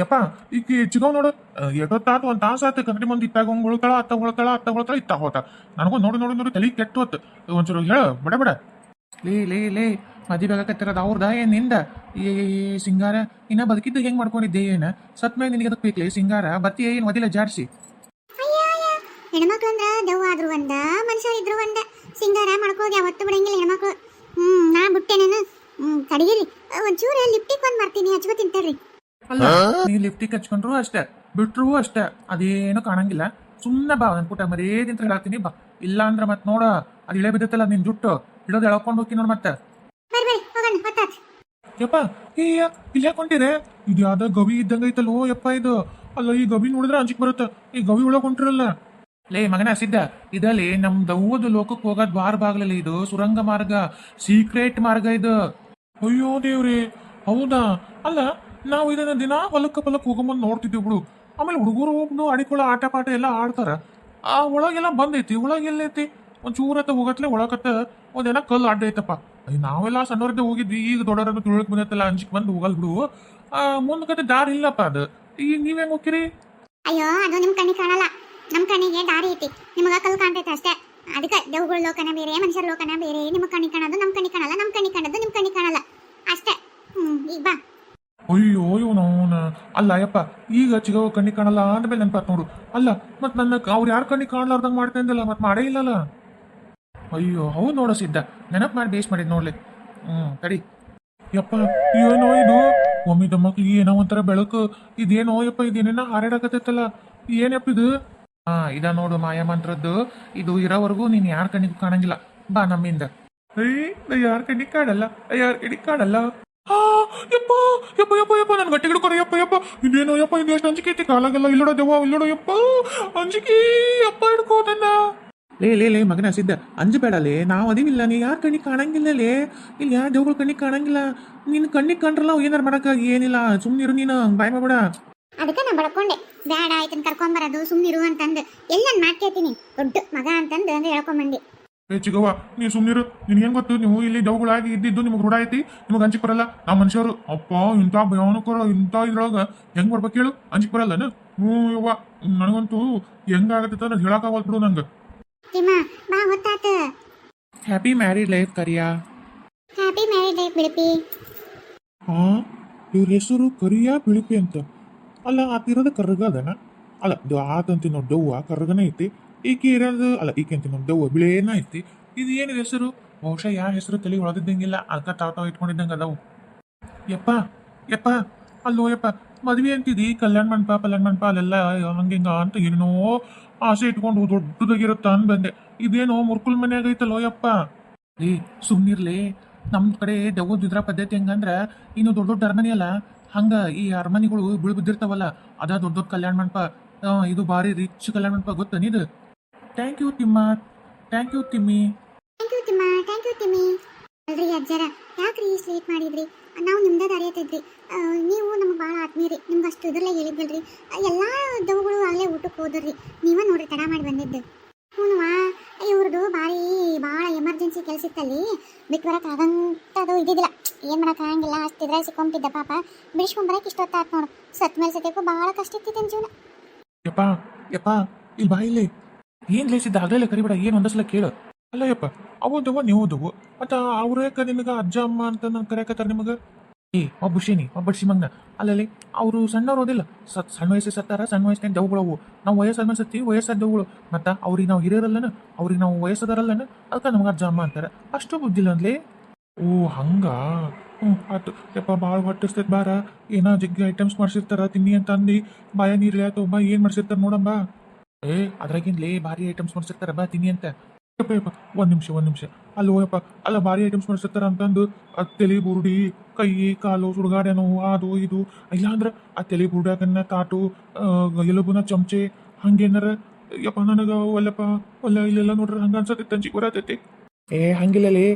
ಯಪ್ಪ ಈಗ ಚಿಗವ್ ನೋಡು. ಎಷ್ಟೊತ್ತಾತು ಒಂದ್ ತಾಸ ಆಯ್ತು, ಕನ್ನಡಿ ಮುಂದೆ ಇತ್ತಾಗ ಹಂಗ ಉಳ್ತಾಳ ಅತ್ತ ಉಳ್ತಾಳ ಅತ್ತ ಉಳ್ತಾಳ ಇತ್ತ ಹೋತ. ನನಗೂ ನೋಡಿ ನೋಡಿ ನೋಡಿ, ತಲೆ ಕೆಟ್ಟ ಹೊತ್ತು ಒಂಚೂರು ಹೇಳ, ಬಡ ಬಡ. ಲೇ ಲೇ ಲೇ, ಮದುವೆ ಕತ್ತಿರೋದು ಅವ್ರದ ಏನ್ನಿಂದ? ಏ ಸಿಂಗಾರ, ಇನ್ನ ಬದುಕಿದ್ದು ಹೆಂಗ್ ಮಾಡ್ಕೊಂಡಿದ್ದೆ ಏನ? ಸತ್ ಮೇಲೆ ನಿನಗೆ ಅದಕ್ಕೆ ಬೇಕಲೇ ಸಿಂಗಾರ? ಬತ್ತಿ, ಏನ್ ಮೊದಲ ಜಾಡ್ಸಿ? ಹೆಣ್ಮಕ್ಳು ಅಂದ್ರ ದೆವ್ವ ಆದ್ರು ಒಂದ ಮನುಷ್ಯ ಇದ್ರು ಒಂದ. ಸಿಂಗಾರ ಮಾಡ್ಕೋದು ಯಾವತ್ತು ಬಿಡಂಗಿಲ್ಲ ಹೆಣ್ಮಕ್ಳು. ಹ್ಮ್, ನಾ ಬಿಟ್ಟೆ ನಾನು. ಹ್ಮ್ ಕಡಿಗಿರಿ ಒಂಚೂರು ಲಿಪ್ಟಿಕ್ ಒಂದ್ ಮಾಡ್ತೀನಿ ಹಚ್ಕೋ ತಿಂತಾರ್ರಿ ಅಲ್ಲ ನೀ ಲಿಫ್ಟಿಗೆ ಹಚ್ಕೊಂಡ್ರು ಅಷ್ಟೇ ಬಿಟ್ರು ಅಷ್ಟೇ ಅದೇನು ಕಾಣಂಗಿಲ್ಲ. ಸುಮ್ಮನೆ ಬಾ ನನ್ ಪುಟ ದಿನ ಹೇಳತ್ತೀನಿ ಬಾ. ಇಲ್ಲ ಅಂದ್ರೆ ಮತ್ತೆ ನೋಡ ಅದ್ ಇಳೆ ಬಿದ್ದತ್ತಲ್ಲ ನಿನ್ ಜುಟ್ಟು ಇಳೋದ್ ಎಳ್ಕೊಂಡು ಹೋಗಿ ನೋಡ್ ಮತ್ತೆ. ಯಪ್ಪ ಏ ಇಲ್ಲಿ ಹಾಕೊಂಡಿರೆ ಇದು ಯಾವ್ದ ಗವಿ ಇದ್ದಂಗ ಐತಲ್ಲೋ ಯಪ್ಪ ಇದು. ಅಲ್ಲ ಈ ಗವಿ ನೋಡಿದ್ರೆ ಅಂಜಿಕ್ ಬರುತ್ತೆ. ಈ ಗವಿ ಒಳಗ್ ಹೊಂಟಿರಲ್ಲ. ಲೇ ಮಗನ ಸಿದ್ಧ. ಇದಲ್ಲಿ ನಮ್ ದವ್ವದ ಲೋಕಕ್ಕೆ ಹೋಗೋ ದ್ವಾರ ಬಾಗ್ಲಲ್ಲಿ ಇದು ಸುರಂಗ ಮಾರ್ಗ ಸೀಕ್ರೆಟ್ ಮಾರ್ಗ ಇದು. ಅಯ್ಯೋ ದೇವ್ರಿ ಹೌದಾ? ಅಲ್ಲ ನಾವು ಇದನ್ನ ದಿನ ಹೊಲಕ್ಕ ಪಲಕ್ ಹೋಗಂಬಂದ್ ನೋಡ್ತಿದ್ದೀವಿ ಬಿಡು. ಆಮೇಲೆ ಹುಡುಗರು ಒಬ್ನು ಅಡಿಕೊಳ ಆಟ ಪಾಠ ಎಲ್ಲ ಆಡ್ತಾರ. ಆ ಒಳಗೆಲ್ಲ ಬಂದೈತಿ ಒಳಗೆ ಎಲ್ಲೈತಿ ಒಂದ್ ಚೂರತ್ತ ಹೋಗತ್ಲೆ ಒಳಗತ್ತ ಒಂದೇನ ಕಲ್ಲು ಅಡ್ಡ ಐತಪ್ಪ. ಅಯ್ಯ, ನಾವೆಲ್ಲ ಸಣ್ಣವರಿಂದ ಹೋಗಿದ್ವಿ ಈಗ ದೊಡ್ಡವರನ್ನ ತುಳಕ್ ಬಂದೈತಲ್ಲ ಅಂಜಿಕ್ ಬಂದು ಹೋಗಲ್ ಬಿಡು. ಆ ಕತೆ ದಾರಿ ಇಲ್ಲಪ್ಪ ಅದು. ಈಗ ನೀವ್ ಹೆಂಗ್ ಹೋಗ್ತೀರಿ? ಅಯ್ಯೋ ಅದು ನಿಮ್ ಕಣ್ಣಿಗೆ ಕಾಣಲ್ಲ. ನಮ್ ಕಣ್ಣಿಗೆ ದಾರಿ ಐತಿ. ನಿಮಗ ಕಲ್ ಕಾಣ್ತೈತೆ ಅಷ್ಟೇ. ಅದಕ್ಕೆ ದೇವ್ಗಳ ಲೋಕನ ಬೇರೆ ಮನುಷ್ಯರ ಲೋಕನ ಬೇರೆ ನಿಮ್ ಕಣ್ಣಿಗೆ ಕಾಣೋದು ನಮ್ ಕಣ್ಣಿಗೆ ಕಾಣಲ್ಲ ನಮ್ ಕಣ್ಣಿಗೆ ಕಾಣೋದು ನಿಮ್ ಕಣ್ಣಿಗೆ ಕಾಣಲ್ಲ. ಅಷ್ಟೇ. ಹ್ಮ್ ಈಗ ಬಾ. ಅಯ್ಯೋ ಇವನು ಅವನ ಅಲ್ಲ ಯಪ್ಪ ಈಗ ಚಿಗವ ಕಣ್ಣಿ ಕಾಣಲ್ಲ ಅಂದ್ಮೇಲೆ ನೆನ್ಪಾತ್ ನೋಡು. ಅಲ್ಲ, ಮತ್ತೆ ನನ್ನ ಅವ್ರು ಯಾರ ಕಣ್ಣಿ ಕಾಣ್ಲಾರ್ದಂಗ್ ಮಾಡ್ತಾ ಮತ್ತೆ ಮತ್ ಮಾಡೇ ಇಲ್ಲಲ್ಲ? ಅಯ್ಯೋ ಹೌದು ನೋಡೋ ಸಿದ್ಧ. ನೆನಪು ಮಾಡಿ, ಬೇಸ್ ಮಾಡಿದ್ ನೋಡ್ಲಿ. ಹ್ಮ್, ತಡಿ. ಯಪ್ಪ, ಏನೋ ಇದು? ಒಮ್ಮಿದ ದಮ್ಮಕ್ ಏನೋ ಒಂಥರ ಬೆಳಕು. ಇದೇನೋ, ಯಪ್ಪ, ಇದೇನೇನೋ ಹಾರಾಡಕತ್ತೈತಲ್ಲ. ಏನಪ್ಪ ಇದು? ಹಾ, ಇದ ನೋಡು ಮಾಯ ಮಂತ್ರದ್ದು. ಇದು ಇರೋವರೆಗೂ ನೀನ್ ಯಾರ ಕಣ್ಣಿಗೂ ಕಾಣಂಗಿಲ್ಲ. ಬಾ ನಮ್ಮಿಂದ. ಅಯ್ಯ ಯಾರ ಕಣ್ಣಿಗೆ ಕಾಡಲ್ಲ ಯಾರ ಕಣ್ಣಿಗೆ ಕಾಣಲ್ಲ? ಆ, ಯಪ್ಪ ಯಪ್ಪ ಯಪ್ಪ ಯಪ್ಪ ನನ್ ಗಟ್ಟಿ ಹಿಡ್ಕೊರ ಯಪ್ಪ ಯಪ್ಪ. ಇದೇನೋ ಯಪ್ಪ ಇದು ಎಷ್ಟು ಅಂಜಿಕೆ ಐತಿ ಕಾಲಾಗೆಲ್ಲ ಇಲ್ಲೋಡ ದೆವ್ವ ಇಲ್ಲೋಡ ಯಪ್ಪ. ಅಂಜಿಕೆ ಯಪ್ಪ ಹಿಡ್ಕೋದನ್ನ ಲೇ ಲೇ ಲೇ ಮಗನ ಸಿದ್ಧ. ಅಂಜಬೇಡ ಲೇ ನಾವು ಅದೇನಿಲ್ಲ ನೀ ಯಾರ ಕಣ್ಣಿಗೆ ಕಾಣಂಗಿಲ್ಲ ಲೇ? ಇಲ್ಲಿ ಯಾರ ದೇವ್ಗಳ ಕಣ್ಣಿಗೆ ಕಾಣಂಗಿಲ್ಲ? ನಿನ್ನ ಕಣ್ಣಿಗೆ ಕಂಡ್ರಲ್ಲ ಏನಾರ ಮಾಡಕ್ಕ ಏನಿಲ್ಲ ಸುಮ್ಮನಿರು ನೀನು ಬಾಯ್ ಬಿಡ ಅದಕ್ಕೆ ನಾನು ಬಡ್ಕೊಂಡೆ. ಬೇಡ ಆಯ್ತನ್ ಕರ್ಕೊಂಬರೋದು ಸುಮ್ನಿರು ಅಂತಂದು. ಎಲ್ಲ ನಾನು ಮಾಡ್ಕೇತೀನಿ ದೊಡ್ಡ ಮಗ ಅಂತಂದು ಅಂದ್ರೆ ಹೇಳ್ಕೊಂಬಂದಿ ಏ ಚಿಗವ್ವ ನೀ ಸುಮ್ಮನಿರು ನಿನ್ ಹೆಂಗ್ ಗೊತ್ತು ನೀವು ಇಲ್ಲಿ ಡೌಗಳಾಗಿ ಇದ್ದಿದ್ದು ನಿಮ್ಗೆ ರೂಢ ಐತಿ? ನಿಮ್ಗೆ ಅಂಚಿಕ್ ಬರಲ್ಲ? ಆ ಮನುಷ್ಯರು. ಅಪ್ಪ ಇಂಥ ಭಯಾನಕರ ಇಂಥ ಇದ್ರೊಳಗ ಹೆಂಗ್ ಬರ್ಬೇಕು ಹೇಳು? ಅಂಜಿ ಬರಲ್ಲನ? ಹ್ಞೂ ಯವ್ವ ನನಗಂತೂ ಹೆಂಗಾಗತ್ತೆ ಅಂತ ಹೇಳಕ್ಕಾಗಲ್ ಬಿಡು ನಂಗೆ. ಹ್ಯಾಪಿ ಮ್ಯಾರಿಡ್ ಲೈಫ್ ಕರಿಯಾ. ಹ್ಯಾಪಿ ಮ್ಯಾರಿಡ್ ಲೈಫ್ ಬಿಳಪಿ ಹಾ ಇವ್ರ ಹೆಸರು ಕರಿಯಾ ಬಿಳಿಪಿ ಅಂತ. ಅಲ್ಲ ಆತಿರೋದು ಕರ್ಗ ಅದನ? ಅಲ್ಲ ಆತಂತಿನ ಆತಂತಿ ದವ್ವ ಕರ್ಗನ ಐತಿ. ಈಕೆ ಇರೋದು, ಅಲ್ಲ, ಈಕೆ ಅಂತ ನಮ್ದು ಬಿಳೇನ ಐತಿ. ಇದು ಏನಿದೆ ಹೆಸರು? ಬಹುಶಃ ಯಾವ ಹೆಸರು ತಲೆ ಒಳದಿದ್ದಂಗಿಲ್ಲ ಅರ್ಧ ತಾತ ಇಟ್ಕೊಂಡಿದ್ದಂಗೆ ಅದಾವು. ಯಪ್ಪ ಯಪ್ಪ, ಅಲ್ಲೋ ಯಪ್ಪ, ಮದ್ವೆ ಅಂತಿದಿ. ಕಲ್ಯಾಣ ಮಂಟಪ ಕಲ್ಯಾಣ ಮಂಟಪ, ಅಲ್ಲೆಲ್ಲ ಹಂಗಿಂಗ ಅಂತ ಏನೋ ಆಸೆ ಇಟ್ಕೊಂಡು ದೊಡ್ಡದಾಗಿರುತ್ತ ಅನ್ ಬಂದೆ. ಇದೇನೋ ಮುರ್ಕುಲ್ ಮನ್ಯಾಗ ಐತಲ್ಲೋ ಯಪ್ಪ. ಏ, ಸುಮ್ನಿರ್ಲಿ. ನಮ್ಮ ಕಡೆ ದೆವ್ವದ ಇದ್ರ ಪದ್ಧತಿ ಹೆಂಗಂದ್ರೆ, ಇನ್ನು ದೊಡ್ಡ ದೊಡ್ಡ ಅರಮನೆ ಅಲ್ಲ. ಹಂಗ ಈ ಅರಮನೆಗಳು ಬೀಳು ಬಿದ್ದಿರ್ತಾವಲ್ಲ, ಅದ ದೊಡ್ಡ ದೊಡ್ಡ ಕಲ್ಯಾಣ ಮಂಟಪ. ಇದು ಭಾರಿ ರಿಚ್ ಕಲ್ಯಾಣ ಮಂಟಪ ಗೊತ್ತ ಇದು? Thank you Thimma thank you Thimmi thank you Thimma thank you Thimmi ಅಲ್ರಿ ಅಜ್ಜರ ಯಾಕ್ರಿ ಇಷ್ಟು ಲೇಟ್ ಮಾಡಿದ್ರಿ? ನಾವು ನಿಮ್ದ ದಾರಿ ಹತ್ತಿದ್ರಿ ಆ, ನೀವು ನಮ್ಗೆ ಭಾಳ ಆತ್ಮೀಯರಿ. ನಿಮ್ಗೆ ಅಷ್ಟು ಇದ್ರಲ್ಲೇ ಹೇಳಿದ್ದಲ್ರಿ ಎಲ್ಲ ದವುಗಳು ಆಗಲೇ ಊಟಕ್ಕೆ ಹೋದ್ರಿ. ನೀವೇ ನೋಡ್ರಿ ತಡ ಮಾಡಿ ಬಂದಿದ್ದು. ಹ್ಞೂವಾ ಇವ್ರದ್ದು ಭಾರಿ ಭಾಳ ಎಮರ್ಜೆನ್ಸಿ ಕೆಲಸ ಇತ್ತಲ್ಲಿ. ಬಿಟ್ಟು ಬರಕ್ಕೆ ಆಗಂತದು ಇದ್ದಿದ್ದಿಲ್ಲ. ಏನು ಮಾಡಕ್ಕೆ ಆಗಂಗಿಲ್ಲ. ಅಷ್ಟಿದ್ರೆ ಸಿಕ್ಕೊಂಬಿದ್ದ ಪಾಪ. ಬಿಡಿಸ್ಕೊಂಬರಕ್ಕೆ ಇಷ್ಟೊತ್ತಾತ್ ನೋಡು. ಸತ್ ಮೇಲೆ ಸತ್ಯಕ್ಕೂ ಭಾಳ ಕಷ್ಟ ಇತ್ತಿತ್ತು ಜೀವನ. ಯಪ್ಪ ಯಪ್ಪ ಇಲ್ಲಿ ಬಾ ಇಲ್ಲಿ. ಏನ್ ಲೇಸಿದ್ದ ಆಗ್ಲೇ ಕರಿಬೇಡ, ಏನ್ ಒಂದಸಲ ಕೇಳು. ಅಲ್ಲ ಯಪ್ಪ ಅವದವ ನೀವದವು ಮತ್ತ ಅವ್ರೇಕ ನಿಮಗೆ ಅಜ್ಜ, ಅಮ್ಮ ಅಂತ ನಾನು ಕರೆಯಕತ್ತಾರ ನಿಮಗ? ಏ ಒಬ್ಬ ಶೇನಿ ಒಬ್ಬ ಶಿಮಂಗ್ನ ಅಲ್ಲಲ್ಲಿ, ಅವರು ಸಣ್ಣವ್ರು ಓದಿಲ್ಲ. ಸತ್, ಸಣ್ಣ ವಯಸ್ಸಿಗೆ ಸತ್ತಾರ, ಸಣ್ಣ ವಯಸ್ಸಿನ ದವುಗಳವು ನಾವು ವಯಸ್ಸಾದ್ಮೇಲೆ ಸತ್ತಿ, ವಯಸ್ಸಾದ ದವುಗಳು ಮತ್ತ ಅವ್ರಿಗೆ ನಾವು ಹಿರಿಯರಲ್ಲನ, ಅವ್ರಿಗೆ ನಾವು ವಯಸ್ಸದಾರಲ್ಲನ ಅದಕ್ಕೆ ನಮ್ಗೆ ಅಜ್ಜ, ಅಮ್ಮ ಅಂತಾರೆ. ಅಷ್ಟು ಬುದ್ಧಿಲ್ಲ ಅಂದ್ಲಿ ಓ, ಹಂಗ? ಹ್ಞೂ ಆಯ್ತು ಯಪ್ಪ ಭಾಳ ಹೊಟ್ಟಿಸ್ತೈತೆ ಬಾರ. ಏನೋ ಜಗ್ಗಿ ಐಟಮ್ಸ್ ಮಾಡ್ಸಿರ್ತಾರ, ತಿನ್ನಿ ಅಂತ ಅಂದು. ಬಾಯ ನೀರ್ಲಿ ಆಯ್ತು ಬಾ ಏನು ಮಾಡ್ಸಿರ್ತಾರ ನೋಡಂಬ. ಏ ಅದ್ರಾಗಿನ್ಲೇ ಭಾರಿ ಐಟಮ್ಸ್ ಮಾಡ್ಸಿರ್ತಾರೆ, ಬಾ ತಿನ್ನಿ ಅಂತ. ಯಪ್ಪ ಒಂದ್ ನಿಮಿಷ ಒಂದ್ ನಿಮಿಷ. ಅಲ್ಲ ಹೋಯಪ್ಪ ಅಲ್ಲ ಭಾರಿ ಐಟಮ್ಸ್ ಮಾಡ್ಸಿರ್ತಾರ ಅಂತಂದು ಆ ತಲೆ ಬುರುಡಿ, ಕೈ, ಕಾಲು ಸುಡುಗಾಡೆ ನೋವು, ಅದು ಇದು. ಇಲ್ಲ ಅಂದ್ರ ಆ ತಲೆ ಬುರುಡಿಯಾಗನ್ನ ಕಾಟು ಎಲುಬುನ ಚಮಚೆ, ಹಂಗೇನಾರ, ಯಪ್ಪ, ನನಗ ಒಲ್ಲಪ್ಪ, ಒಲ್ಲ, ಇಲ್ಲೆಲ್ಲ ನೋಡ್ರಿ ಹಂಗ ಅನ್ಸತ್ತೆ ತಂಜಿ ಬರತೈತಿ. ಏ, ಹಂಗಿಲ್ಲಲೇ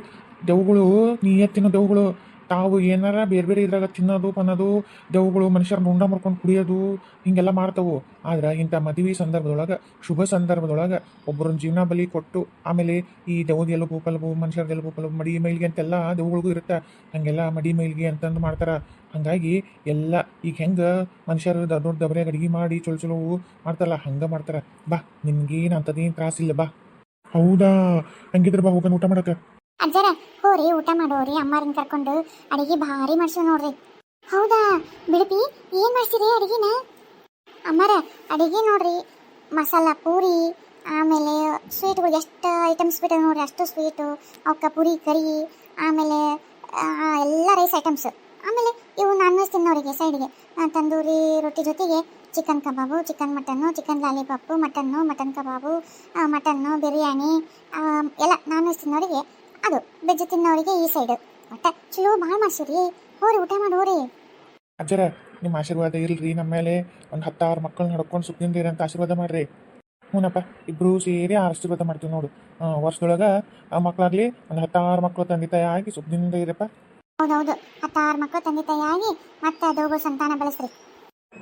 ದೆವ್ಗಳು ನೀ ಎತ್ತಿನ ದೆವ್ಗಳು ತಾವು ಏನಾರ ಬೇರೆ ಬೇರೆ ಇದ್ರಾಗ ತಿನ್ನೋದು, ಪನ್ನೋದು, ದೆವ್ಗಳು ಮನುಷ್ಯರ ಮುಂಡ ಮಾಡ್ಕೊಂಡು ಕುಡಿಯೋದು, ಹಿಂಗೆಲ್ಲ ಮಾಡ್ತಾವು. ಆದ್ರೆ ಇಂಥ ಮದುವೆ ಸಂದರ್ಭದೊಳಗೆ, ಶುಭ ಸಂದರ್ಭದೊಳಗೆ ಒಬ್ಬರನ್ನ ಜೀವನ ಬಲಿ ಕೊಟ್ಟು, ಆಮೇಲೆ ಈ ದೆವ್ವದ ಎಲುಬು ಪಲಬು ಮನುಷ್ಯರ ಎಲುಬು ಪಲಬು ಮಡಿ ಮೈಲ್ಗೆ ಅಂತೆಲ್ಲ ದೆವ್ಗಳಿಗೂ ಇರುತ್ತೆ. ಹಂಗೆಲ್ಲ ಮಡಿ ಮೈಲ್ಗೆ ಅಂತಂದು ಮಾಡ್ತಾರೆ. ಹಂಗಾಗಿ ಎಲ್ಲ ಈಗ ಹೆಂಗೆ ಮನುಷ್ಯರು ದೊಡ್ಡ ದೊಡ್ಡ ದಬರ್ಯಾಗ ಅಡಿಗೆ ಮಾಡಿ ಚಲೋ ಚಲೋ ಮಾಡ್ತಾರಲ್ಲ, ಹಂಗೆ ಮಾಡ್ತಾರೆ. ಬಾ, ನಿನ್ಗೇನು ಅಂಥದ್ದೇನು ತ್ರಾಸಿಲ್ಲ, ಬಾ. ಹೌದಾ? ಹಂಗಿದ್ರೆ ಬಾ ಹೋಗೋಣ ಊಟ ಮಾಡಕ್ಕೆ ಹೋರಿ, ಊಟ ಮಾಡೋರಿ ಅಮ್ಮರನ್ನ ಕರ್ಕೊಂಡು. ಅಡಿಗೆ ಭಾರಿ ಮಾಡ್ಸೋ ನೋಡ್ರಿ. ಹೌದಾ? ಬಿಡಪಿ, ಏನ್ ಮಾಡ್ಸಿರಿ ಅಡಿಗೆನ? ಅಮ್ಮರ, ಅಡಿಗೆ ನೋಡ್ರಿ. ಮಸಾಲ ಪೂರಿ, ಆಮೇಲೆ ಸ್ವೀಟ್ಗಳು ಎಷ್ಟು ಐಟಮ್ಸ್ ಬಿಟ್ಟು ನೋಡ್ರಿ. ಅಷ್ಟು ಸ್ವೀಟು ಅವಕ್ಕ ಪೂರಿ, ಕರಿ, ಆಮೇಲೆ ಎಲ್ಲ ರೈಸ್ ಐಟಮ್ಸ್ ಆಮೇಲೆ ಇವು ನಾನ್ ವೆಜ್ ತಿನ್ನೋರಿಗೆ ಸೈಡ್ಗೆ ತಂದೂರಿ ರೊಟ್ಟಿ ಜೊತೆಗೆ chicken kebab chicken mutton chicken lollipop mutton mutton kebab mutton biryani ಎಲ್ಲ ನಾನ್ ವೆಜ್ ತಿನ್ನೋರಿಗೆ ಅದು ಬೆಜ್ಜು ತಿನ್ನೋರಿಗೆ ಈ ಸೈಡ್ ಒಟ್ಟ ಚಲೋ ಭಾಳ ಮಾಡ್ಸಿರಿ. ಹೋರಿ ಊಟ ಮಾಡೋರಿ ಅಜ್ಜರ ನಿಮ್ಮ ಆಶೀರ್ವಾದ ಇಲ್ರಿ ನಮ್ಮ ಮೇಲೆ. ಒಂದು ಹತ್ತಾರು ಮಕ್ಕಳು ನಡ್ಕೊಂಡು ಸುಖದಿಂದ ಅಂತ ಆಶೀರ್ವಾದ ಮಾಡ್ರಿ. ಹ್ಞೂನಪ್ಪ ಇಬ್ರೂ ಸೇರಿ ಆಶೀರ್ವಾದ ಮಾಡ್ತೀವಿ ನೋಡು. ಆ, ವರ್ಷದೊಳಗೆ ಆ ಮಕ್ಕಳಾಗ್ಲಿ ಒಂದು ಹತ್ತಾರು ಮಕ್ಕಳು ತಂದೆ ತಾಯಿ ಆಗಿ ಸುಖದಿಂದ ಇರಪ್ಪ. ಹೌದೌದು. ಹತ್ತಾರು ಮಕ್ಕಳು ತಂದೆ ಆಗಿ ಮತ್ತೆ ಅದೋಗು ಸಂತಾನ ಬೆಳೆಸ್ರಿ.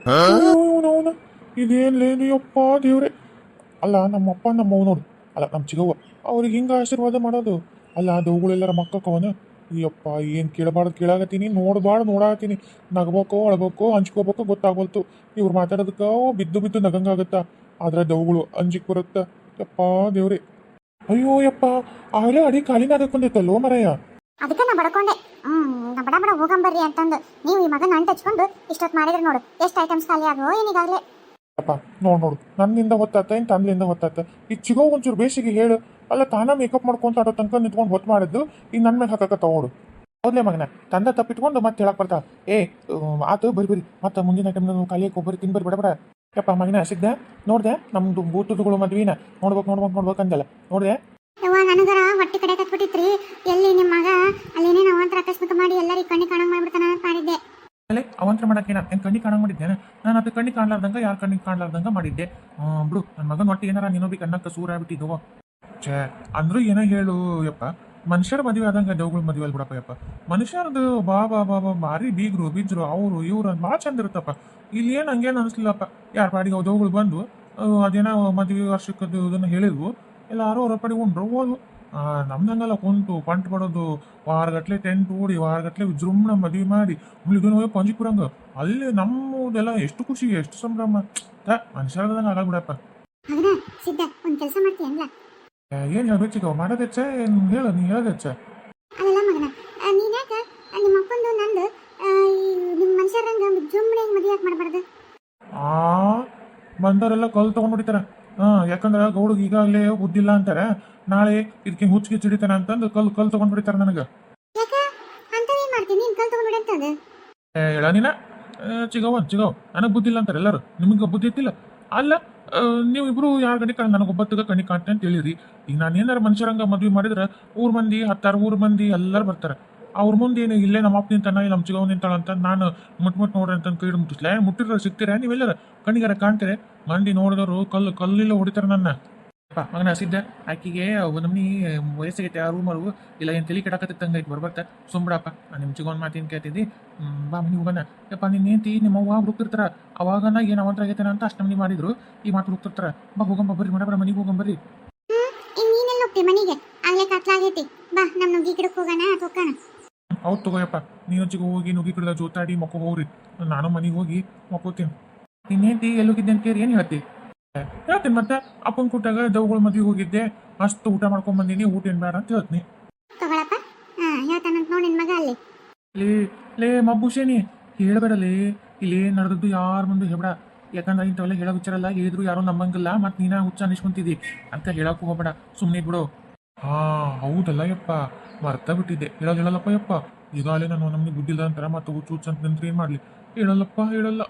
ಹೌದೌದು ಇದೇನ್ ಲೇನು ಅಪ್ಪ ದೇವ್ರೆ. ಅಲ್ಲ ನಮ್ಮಪ್ಪ ನಮ್ಮವ್ ನೋಡು. ಅಲ್ಲ ನಮ್ಮ ಚಿಗವ್ವ. ಅವ್ರಿಗೆ ಹಿಂಗೆ ಆಶೀರ್ವಾದ ಮಾಡೋದು. ಅಲ್ಲ ದವುಗಳೆಲ್ಲರ ಮಕ್ಕವನ ಅಯ್ಯಪ್ಪ ಏನು ಕೇಳಬಾರ್ದು ಕೇಳಾಕತ್ತೀನಿ ನೋಡಬಾರ್ದು ನೋಡಾಕತ್ತೀನಿ. ನಗಬೇಕೋ ಅಳಬೇಕೋ ಹಂಚ್ಕೋಬೇಕೋ ಗೊತ್ತಾಗೋಲ್ತು ಇವ್ರು ಮಾತಾಡೋದಕ್ಕೋ ಬಿದ್ದು ಬಿದ್ದು ನಗಂಗಾಗತ್ತ. ಆದ್ರೆ ದವುಗಳು ಅಂಜಿಕ್ ಬರುತ್ತ. ಯಪ್ಪ ದೇವ್ರಿ. ಅಯ್ಯೋ ಯಪ್ಪ ಆಗಲೇ ಅಡಿ ಖಾಲಿನ ಬಂದೈತಲ್ಲೋ ಮರಯ್ಯ ಅದಕ್ಕೆ ನಾ ಬಡ್ಕೊಂಡೆ. ಹ್ಮ್ ಬಡ ಬಡ ಹೋಗಂಬರ್ರಿ ಅಂತಂದು. ನೀವು ಈ ಮಗನ ಅಂಟು ಹಚ್ಕೊಂಡು ಇಷ್ಟೊತ್ತು ಮಾಡಿದ್ರೆ ನೋಡು. ಎಷ್ಟು ಐಟಮ್ಸ್ ಖಾಲಿ ಆಗೋ ಏನಿಗಾಗಲೇ ಅಪ್ಪ ನೋಡ್ ನೋಡು. ನನ್ನಿಂದ ಗೊತ್ತಾತ ಇನ್ ತಂದ್ಲಿಂದ ಹೊತ್ತಾತ? ಈ ಚಿಗೋ ಒಂಚೂರು ಬೇಸಿಗೆ ಹೇಳು. ಅಲ್ಲ ತಾನ ಮೇಕಪ್ ಮಾಡ್ಕೊಂತ ಆಡೋ ತನಕ ನಿಂತ್ಕೊಂಡು ಹೊತ್ತು ಮಾಡಿದ್ದು ಈಗ ನನ್ನ ಮೇಲೆ ಹಾಕಕ್ಕ ತಗೋಡು. ಹೌದ್ಲೇ ಮಗನ ತಂದ ತಪ್ಪಿಟ್ಕೊಂಡು ಮತ್ತೆ ಹೇಳಕ್ ಬರ್ತಾ ಏ ಆತು ಬರಿ ಬರಿ ಮತ್ತೆ ಮುಂದಿನ ಟೈಮ್ ಖಾಲಿ ಒಬ್ಬರು ತಿನ್ಬರಿ ಬಡ ಬಡ ಯಪ್ಪ ಮಗನ ಸಿಗ್ದೆ ನೋಡ್ದೆ ನಮ್ದು ಬೂತುಗಳು ಮದ್ವಿನ ನೋಡ್ಬೇಕು ನೋಡ್ಬೇಕು ನೋಡ್ಬೇಕು ಅಂದಲ್ಲ. ನೋಡ್ದೆ? ನನಗರ ಹೊಟ್ಟೆ ಕಡೆ ಕಟ್ಬಿಟ್ಟಿತ್ರಿ ಎಲ್ಲಿ ನಿಮ್ಮ ಮಗ? ಅಲ್ಲೇನೇ ಅವಾಂತರ ಆಕಸ್ಮಿಕ ಮಾಡಿ ಎಲ್ಲರಿಗೆ ಕಣ್ಣಿ ಕಾಣಂಗ್ ಮಾಡ್ಬಿಡ್ತಾನ ಅಂತ ಮಾಡಿದ್ದೆ. ಅಲ್ಲೇ ಅವಂತರ ಮಾಡಕ್ಕೆ ನಾನು ಕಣ್ಣಿ ಕಾಣಂಗ್ ಮಾಡಿದ್ದೆ ನಾನು ಅದು ಕಣ್ಣಿ ಕಾಣ್ಲಾರ್ದಂಗ ಯಾರು ಕಣ್ಣಿ ಕಾಣಲಾರ್ದಂಗ ಮಾಡಿದ್ದೆ. ಬಿಡು ನನ್ನ ಮಗನ ಹೊಟ್ಟೆ ಏನಾರ ನೀನು ಬಿ ಕಣ್ಣಕ್ಕ ಸೂರ ಆಗ್ಬಿಟ್ಟಿದ್ವು. ಛೇ, ಅಂದ್ರೂ ಏನೋ ಹೇಳು, ಯಪ್ಪ. ಮನುಷ್ಯರ ಮದುವೆ ಆದಂಗ ದೇವ್ಗಳ ಮದುವೆ ಅಲ್ಲಿ ಬಿಡಪ್ಪ, ಯಪ್ಪ. ಮನುಷ್ಯರದು ಬಾ ಬಾ ಬಾ ಬಾ ಮಾರಿ ಬೀಗ್ರು, ಬಿಜ್ರು, ಅವರು, ಇವ್ರು ಅಂತ ಭಾಳ ಚಂದ ಇರುತ್ತಪ್ಪ. ಇಲ್ಲಿ ಏನು ಹಂಗೇನು ಅನಿಸ್ಲಿಲ್ಲಪ್ಪ. ಯಾರ ಪಾಡಿಗೆ ದೇವ್ಗಳು ಬಂದು ಅದೇನೋ ಮದುವೆ ವರ್ಷಕ್ಕದ್ದು ಇದನ್ನು ಹೇಳಿದ್ವು. ಎಲ್ಲಾರು ಅವ್ರ ಪಾಡಿಗೆ ಉಂಡ್ರು, ಹೋದ್ವು. ನಮ್ದಂಗಲ್ಲ ಕುಂತು, ಪಂಟ್ ಪಡೋದು ವಾರಗಟ್ಲೆ ಟೆಂಟ್ ಓಡಿ ವಾರಗಟ್ಲೆ ವಿಜೃಂಭಣ ಮದುವೆ ಮಾಡಿ ಉಳಿದನು ಹೋಗಿ ಪಂಜಿಪುರಂಗ, ಅಲ್ಲಿ ನಮ್ಮದೆಲ್ಲ ಎಷ್ಟು ಖುಷಿ, ಎಷ್ಟು ಸಂಭ್ರಮ. ಮನುಷ್ಯರದಂಗ ಆಗಲ್ಲ ಬಿಡಪ್ಪ. ಸಿದ್ಧ, ಒಂದು ಕೆಲಸ ಮಾಡ್ತೀಯಲ್ಲ ಏನು ಹೇಳ್ಬೇಕಿಗ ಮಾಡೋದೆಚ್ಚ ಏನು ಹೇಳು ನೀ ಹೇಳೋದೆಚ್ಚ ಅಲ್ಲ ಮಗನ ಆ, ನೀನ್ ಯಾಕ ಆ, ನಿಮ್ಮ ಅಪ್ಪಂದು ನಂದು ನಿಮ್ಮ ಮನುಷ್ಯರಂಗ ಜುಮ್ಮನೆ ಮದುವೆ ಯಾಕೆ ಮಾಡಬಾರ್ದು? ಆ ಬಂದವರೆಲ್ಲ ಕಲ್ ತಗೊಂಡ್ ಹೊಡಿತಾರ ಹಾ ಯಾಕಂದ್ರೆ ಗೌಡಗ್ ಈಗಾಗಲೇ ಬುದ್ಧಿಲ್ಲ ಅಂತಾರೆ. ನಾಳೆ ಇದಕ್ಕೆ ಹುಚ್ಚಿಗೆ ಚಿಡಿತಾನ ಅಂತಂದು ಕಲ್ ಕಲ್ ತಗೊಂಡ್ ಹೊಡಿತಾರ ನನಗ. ಯಾಕ? ಅಂತವೇನ್ ಮಾಡ್ತೀನಿ ನೀನ್ ಕಲ್ ತಗೊಂಡ್ಬಿಡಿ ಅಂತಂದು ಹೇಳ ನೀನ. ಚಿಗವ ಚಿಗವ್ ನನಗೆ ಬುದ್ಧಿಲ್ಲ ಅಂತಾರೆ ಎಲ್ಲರೂ. ನಿಮಗೆ ಬುದ್ಧಿ ಇತ್ತಿಲ್ಲ ಅಲ್ಲ ನೀವು ಇಬ್ರು ಯಾರು ಗಣಿ ನನಗೆ ಒಬ್ಬತ್ತಗ ಕಣಿ ಕಾಣ್ತೆ ಅಂತ ಹೇಳಿರಿ. ಈಗ ನಾನು ಏನಾರ ಮನುಷ್ಯರಂಗ ಮದ್ವೆ ಮಾಡಿದ್ರೆ ಊರ್ ಮಂದಿ, ಹತ್ತಾರು ಊರ್ ಮಂದಿ ಎಲ್ಲರೂ ಬರ್ತಾರೆ. ಅವ್ರ ಮುಂದೆ ಏನು ಇಲ್ಲೇ ನಮ್ಮ ಅಪ್ಪ ನಿಂತಾನ, ಇಲ್ಲ ನಮ್ಮ ಚಿಗವ್ ನಿಂತಾಳ ಅಂತ ನಾನು ಮುಟ್ ಮುಟ್ ನೋಡ್ರಿ ಅಂತ ಕೈ ಮುಟ್ಟಿಸ್ಲೇ? ಮುಟ್ಟಿರೋ ಸಿಗ್ತೀರಾ ನೀವೆಲ್ಲರ? ಕಣ್ಣಿಗಾರ ಕಾಣ್ತೀರಿ? ಮಂದಿ ನೋಡಿದವರು ಕಲ್ಲು ಕಲ್ಲಿಲ್ಲ ಹೊಡಿತಾರೆ ನನ್ನ. ಮಗನ ಹಸಿದ್ದ ಆಕಿಗೆ ನಮ್ನಿ ವಯಸ್ಸಿಗೆ ಆ ಮರು ಇಲ್ಲ ಏನು ತಲೆ ಕೆಡಕತ್ತಿತ್ತಂಗ ಐತೆ ಬರ್ಬರ್ತ? ಸುಮ್ಬಿಡಪ್ಪ. ನಿಮ್ಮ ಚಿಗೊಂದು ಮಾತಿನ ಕೇಳ್ತಿದ್ದಿ. ಬಾ ಮನಿ ಹೋಗೋಣ. ಯಪ್ಪ ನಿನ್ನ ಹೆಂಡತಿ ನಿಮ್ಮ ಅವ್ವ ಹುಡುಕ್ತಿರ್ತಾರ ಅವಾಗನ ಏನು ಅವಂತರ ಆಗೈತೆ ಅಂತ ಅಷ್ಟು ನಮ್ನಿ ಮಾಡಿದ್ರು. ಈ ಮಾತು ಹುಡುಕ್ತಿರ್ತಾರ ಬಾ ಹೋಗಂಬ ಬರ್ರಿ ಮೇಡಮ್ ಮನೆಗೆ ಹೋಗಂಬರ್ರಿ ನೀನೆಲ್ಲ ಹೋಗ್ತಿ ಮನೆಗೆ? ಆಗ್ಲೇ ಕತ್ಲಾಗೈತಿ ಬಾ ನಮ್ ನುಗ್ಗಿ ಗಿಡಕ್ಕೆ ಹೋಗೋಣ ಅಥವಾ ಹೋಗೋಣ ಹೌದು ತಗೋಯಪ್ಪ ನೀನು ಚಿಗ ಹೋಗಿ ನುಗ್ಗಿ ಕಿಡ್ದ ಜೋತಾಡಿ ಮಕ್ಕೋ ಹೋಗ್ರಿ. ನಾನು ಮನೆಗೆ ಹೋಗಿ ಮಕ್ಕೋತೀನಿ. ನಿನ್ನೇಂತಿ ಎಲ್ಲೋಗಿದ್ದೆ ಅಂತ ಕೇಳಿ ಏನು ಹೇಳ್ತಿ? ಹೇಳ್ತೀನಿ ಮತ್ತೆ ಅಪ್ಪನ ಕೊಟ್ಟಾಗ ದೇವ್ಗಳ ಮದ್ವೆಗೆ ಹೋಗಿದ್ದೆ? ಅಷ್ಟು ಊಟ ಮಾಡ್ಕೊಂಡ್ ಬಂದೀನಿ ಊಟ ಏನ್ ಬೇಡ ಅಂತ ಹೇಳ್ತೀನಿ. ತಗೊಳಪ್ಪ. ಹಾ ಹೇಳ್ತಾನಂತ ನೋಡಿ ನಿನ್ ಮಗ ಅಲ್ಲಿ. ಲೇ ಲೇ ಮಬ್ಬುಶೇನಿ ಹೇಳ್ಬೇಡಲೇ. ಇಲ್ಲಿ ನಡೆದದ್ದು ಯಾರ ಮುಂದೆ ಹೇಳ್ಬೇಡ. ಯಾಕಂದ್ರೆ ಇಂಥವೆಲ್ಲ ಹೇಳೋ ವಿಚಾರಲ್ಲ ಹೇಳಿದ್ರು ಯಾರು ನಂಬಂಗಿಲ್ಲ ಮತ್ತೆ ನೀನ ಹುಚ್ಚ ಅನಿಸ್ಕೊಂತಿದ್ದಿ. ಅಂತ ಹೇಳಕ್ ಹೋಗ್ಬೇಡ ಸುಮ್ಮನೆ ಬಿಡು ಹಾ ಹೌದಲ್ಲ ಯಪ್ಪ. ಮರ್ತ ಬಿಟ್ಟಿದ್ದೆ. ಹೇಳೋದು ಹೇಳಲ್ಲಪ್ಪ ಯಪ್ಪ. ಈಗಾಗಲೇ ನಾನು ನಮ್ಗೆ ಗುಡ್ಡಿಲ್ಲ ಅಂತಾರ ಮತ್ತೆ ಹುಚ್ಚು ಹುಚ್ಚು ಅಂತ ನಿಂತ್ರೆ ಏನು ಮಾಡಲಿ? ಹೇಳಲ್ಲಪ್ಪ ಹೇಳಲ್ಲ.